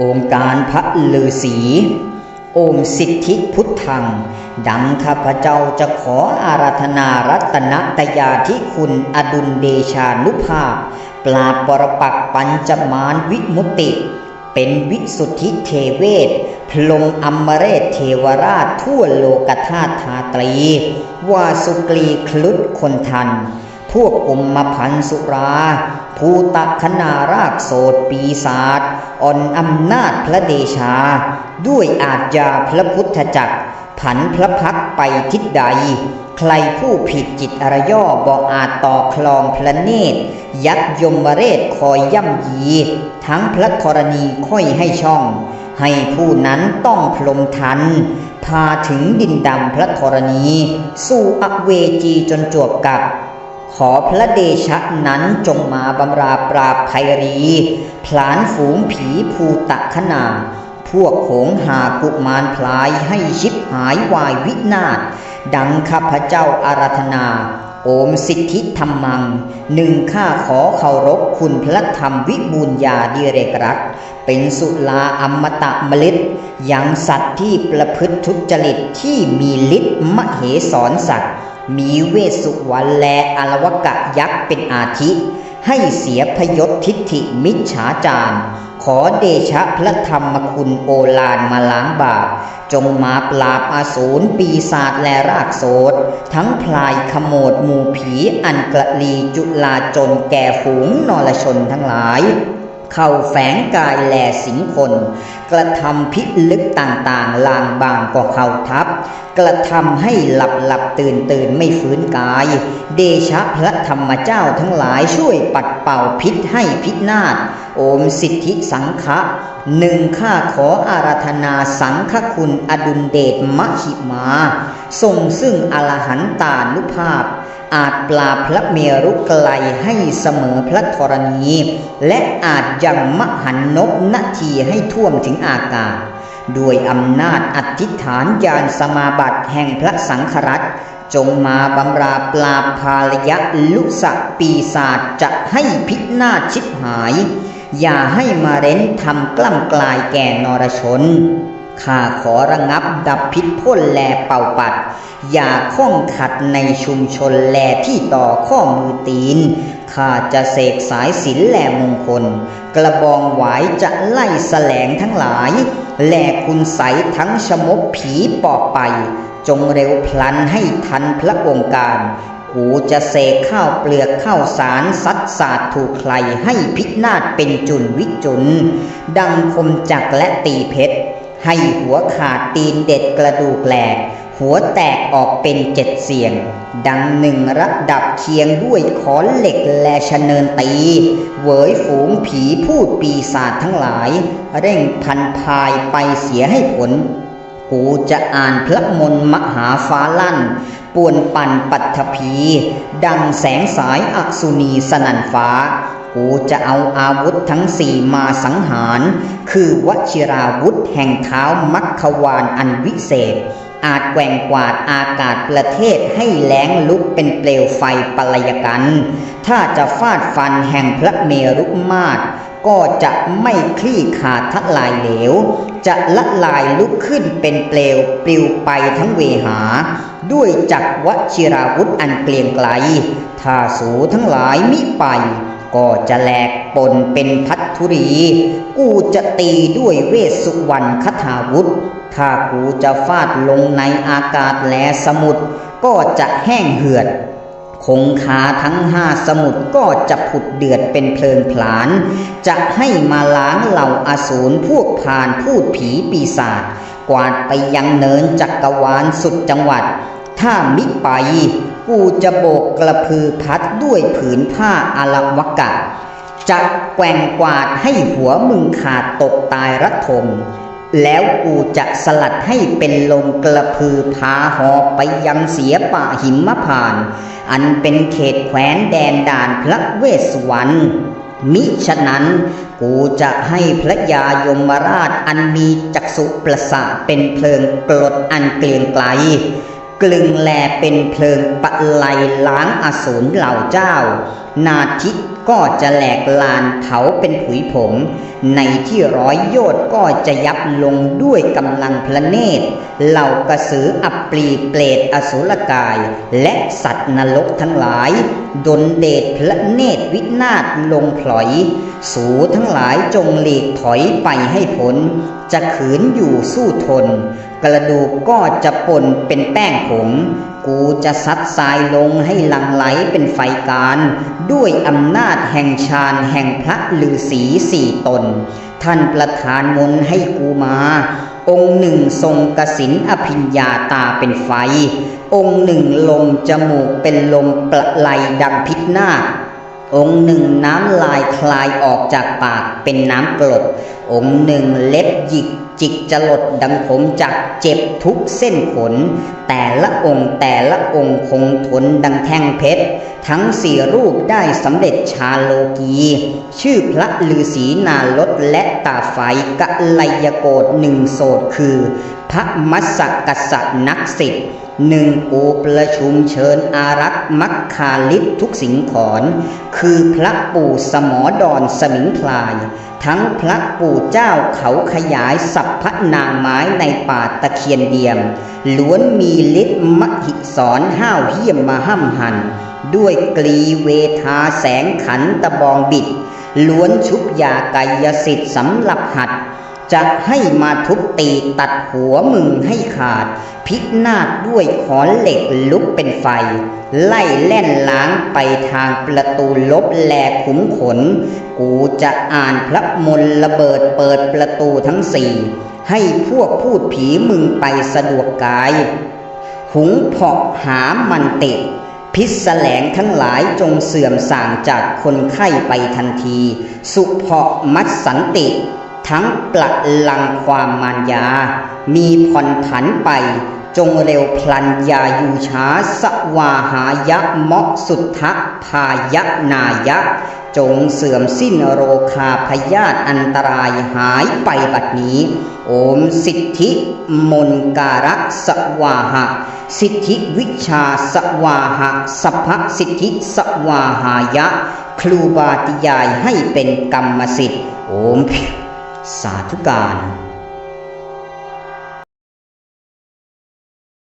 องค์การพระฤาษีโอมสิทธิพุทธัง ดังข้าพเจ้าจะขออาราธนารัตนตยาธิคุณอดุลเดชานุภาพ ปราบปรปักปัญจมานวิมุตติเป็นวิสุทธิเทเวศ พลงอมเรศเทวราชทั่วโลกธาตุธาตรีวาสุกรีคลุดคนทัน พวกอมมาพันสุรา ภูตะคณารากโสดปีศาจอ่อนอำนาจพระเดชา ด้วยอาจยาพระพุทธจักร ผันพระพักไปทิศใด ใครผู้ผิดจิตอรย่อบอกอาจต่อคลองพระเนตร ยักยมเรศคอยย่ำยี ทั้งพระธรณีค่อยให้ช่อง ให้ผู้นั้นต้องพลมทันพาถึงดินดำพระธรณี สู่อเวจีจนจวบกับ ขอพระเดชะนั้นจงมาบำราปราบภัยรีพลานฝูงผีภูตะขนาพวกโขงหากุมารพลายให้ชิบหายวายวินาศดังข้าพเจ้าอาราธนา โอมสิทธิธรรมัง หนึ่งข้าขอเคารพคุณพระธรรมวิบูลญาดิเรกรัก เป็นสุลาอมตะมฤตยังสัตว์ที่ประพฤติทุจริตที่มีฤทธิ์มเหสรสัตว์ มีเวสุวรรณและอลวกะยักษ์เป็นอาทิ ให้เสียพยศทิฏฐิมิจฉาจารขอเดชะพระธรรมคุณโอฬารมาล้างบาป จงมาปราบอาสูรปีศาจและรากโสดทั้งพลายขโมดหมู่ผีอันกระลีจุลาจนแก่ฝูงนรชนทั้งหลาย เข้าแฝงกายแหลสิงคน กระทำพิลึกต่างๆลางบางก็เขาทับกระทำให้หลับหลับตื่นตื่นไม่ฟื้นกาย เดชะพระธรรมเจ้าทั้งหลายช่วยปัดเป่าพิษให้พิษนาศโอมสิทธิสังฆะหนึ่งข้าขออาราธนาสังฆคุณอดุลเดชมหิมา ทรงซึ่งอรหันตานุภาพ อาจปราพระเมรุไกลให้เสมอพระธรณี และอาจยังมหันนบนาทีให้ท่วมถึงอากาศ ด้วยอำนาจอธิษฐานญาณสมาบัติแห่งพระสังฆรัตจงมาบำราปราบภาลยะลุสะปีศาจจะให้พินาศชิบหาย อย่าให้มาเร้นทำกล้ำกลายแก่นรชนข้าขอระงับดับพิษพ่นแลเป่าปัด อย่าข้องขัดในชุมชนแลที่ต่อข้อมือตีน ข้าจะเสกสายศิลแหลมงคล กระบองหวายจะไล่แสลงทั้งหลาย แหลกคุณใสทั้งชมบผีปอบไป จงเร็วพลันให้ทันพระองค์การ กูจะเสกข้าวเปลือกข้าวสารซัดสาดถูกใครให้พินาศเป็นจุนวิจุน ดังคมจักและตีเพชร ให้หัวขาดตีนเด็ดกระดูกแหลก หัวแตกออกเป็นเจ็ดเสียง ดังหนึ่งระดับเคียงด้วยขอนเหล็กและชะเนินตีเหวยฝูงผีพูดปีศาจทั้งหลาย เร่งพันพายไปเสียให้ผล กูจะอ่านพระมนต์มหาฟ้าลั่นป่วนปั่นปัทภีดังแสงสายอักษุนีสนันฟ้า กูจะเอาอาวุธทั้งสี่มาสังหาร คือวชิราวุธแห่งเท้ามัคควานอันวิเศษ อาจแกว่งกวาดอากาศประเทศให้แล้งลุกเป็นเปลวไฟปลายกัน ถ้าจะฟาดฟันแห่งพระเมรุมาตรก็จะไม่คลี่ขาดทลายเหลว จะละลายลุกขึ้นเป็นเปลวปลิวไปทั้งเวหา ด้วยจักรวชิราวุธอันเกลียงไกลถ้าสูทั้งหลายมิไป ก็จะแหลกปนเป็นพัทธุรี กูจะตีด้วยเวสสุวรรณคทาวุธ ถ้ากูจะฟาดลงในอากาศแลสมุทรก็จะแห้งเหือด คงคาทั้งห้าสมุทรก็จะผุดเดือดเป็นเพลินผลาญจะให้มาล้างเหล่าอาสูรพวกพานพูดผีปีศาจกวาดไปยังเนินจักรวาลสุดจังหวัด ถ้ามิไป กูจะโบกกระพือพัดด้วยผืนผ้าอาลวกะ จะแกว่งกวาดให้หัวมึงขาดตกตายระทมแล้วกูจะสลัดให้เป็นลมกระพือพาหอบไปยังเสียป่าหิมพาน อันเป็นเขตแคว้นแดนด่านพระเวสสุวรรณมิฉะนั้นกูจะให้พระยายมราชอันมีจักษุประสาทเป็นเพลิงกรดอันเกลียงไกล กลึงแลเป็นเพลิงปะไลล้างอสูรเหล่าเจ้า นาทิก็จะแหลกลานเผาเป็นผุยผง ในที่ร้อยโยชน์ก็จะยับลงด้วยกำลังพระเนตร เหล่ากระสืออับปรีเปรตอสุรกาย และสัตว์นรกทั้งหลาย ดนเดชพระเนตรวินาศลงพลอย สูทั้งหลายจงหลีกถอยไปให้พ้นจะขืนอยู่สู้ทน กระดูกก็จะป่นเป็นแป้งผง กูจะซัดทรายลงให้หลังไหลเป็นไฟการด้วยอำนาจแห่งฌานแห่งพระฤาษีสี่ตน ท่านประธานมนต์ให้กูมา องค์หนึ่งทรงกสินอภิญญาตาเป็นไฟ องค์หนึ่งลมจมูกเป็นลมประไลดังพิษนาคองค์หนึ่งน้ำลายคลายออกจากปากเป็นน้ำกรดองค์หนึ่งเล็บหยิกจิกจะหลดดังผมจักเจ็บทุกเส้นขน แต่ละองค์แต่ละองค์คงทนดังแท่งเพชร ทั้งสี่รูปได้สำเร็จชาโลกี ชื่อพระฤาษีนาลดและตาไฟกะไลยโกดหนึ่งโสดคือ พระมัสสกษัตริย์นักสิทธิ์หนึ่งปูประชุมเชิญอารักษ์มักคาลิศทุกสิงขอนคือพระปู่สมอดอนสมิงพลาย ทั้งพระปู่เจ้าเขาขยายสัพพนางไม้ในป่าตะเคียนเดียม ล้วนมีฤทธิ์มหิสอนห้าวเหี้ยมมาห้ำหัน ด้วยกรีเวทาแสงขันตะบองบิด ล้วนชุบยากายสิทธิ์สำหรับหัด จะให้มาทุบตีตัดหัวมึงให้ขาด พินาศด้วยขอนเหล็กลุกเป็นไฟ ไล่แล่นล้างไปทางประตูลบแลขุมขน กูจะอ่านพระมนระเบิดเปิดประตูทั้งสี่ ให้พวกพูดผีมึงไปสะดวกกาย หุงเพาะหามันติดพิษแสลงทั้งหลายจงเสื่อมส่างจากคนไข้ไปทันที สุเพาะมัดสันติ ทั้งปลัดลังความมารยา มีผ่อนผันไป จงเร็วพลันยาอยู่ช้าสวาหายะเมาะสุทธะพายะนายะ จงเสื่อมสิ้นโรคาพยาธิอันตรายหายไปบัดนี้ โอมสิทธิมนการะสวาหะ สิทธิวิชาสวาหะสัพพสิทธิสวาหายะ ครูบาติยายให้เป็นกรรมสิทธิ์โอม สาธุการ